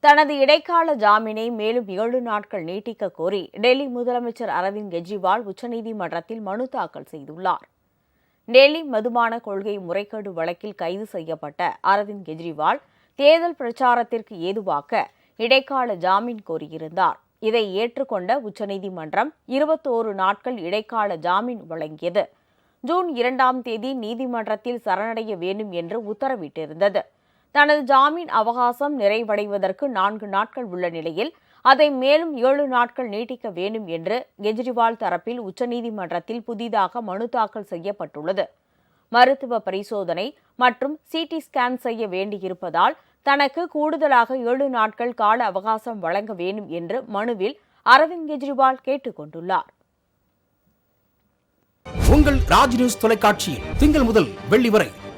தனது இடைக்கால ஜாமீனை மேலும் ஏழு நாட்கள் நீட்டிக்க கோரி டெல்லி முதலமைச்சர் அரவிந்த் கெஜ்ரிவால் உச்சநீதிமன்றத்தில் மனு தாக்கல் செய்துள்ளார். டெல்லி மதுபான கொள்கை முறைகேடு வழக்கில் கைது செய்யப்பட்ட அரவிந்த் கெஜ்ரிவால் தேர்தல் பிரச்சாரத்திற்கு ஏதுவாக்க இடைக்கால ஜாமீன் கோரியிருந்தார். இதை ஏற்றுக்கொண்ட உச்சநீதிமன்றம் இருபத்தோரு நாட்கள் இடைக்கால ஜாமீன் வழங்கியது. ஜூன் இரண்டாம் தேதி நீதிமன்றத்தில் சரணடைய வேண்டும் என்று உத்தரவிட்டிருந்தது. தனது ஜாமீன் அவகாசம் நிறைவடைவதற்கு நான்கு நாட்கள் உள்ள நிலையில் அதை மேலும் ஏழு நாட்கள் நீட்டிக்க வேண்டும் என்று கெஜ்ரிவால் தரப்பில் உச்சநீதிமன்றத்தில் புதிதாக மனு தாக்கல் செய்யப்பட்டுள்ளது. மருத்துவ பரிசோதனை மற்றும் சிடி ஸ்கேன் செய்ய வேண்டியிருப்பதால் தனக்கு கூடுதலாக ஏழு நாட்கள் கால அவகாசம் வழங்க வேண்டும் என்று மனுவில் அரவிந்த் கெஜ்ரிவால் கேட்டுக் கொண்டுள்ளார். உங்கள் ராஜ் நியூஸ் தொலைக்காட்சியில் திங்கள் முதல் வெள்ளி வரை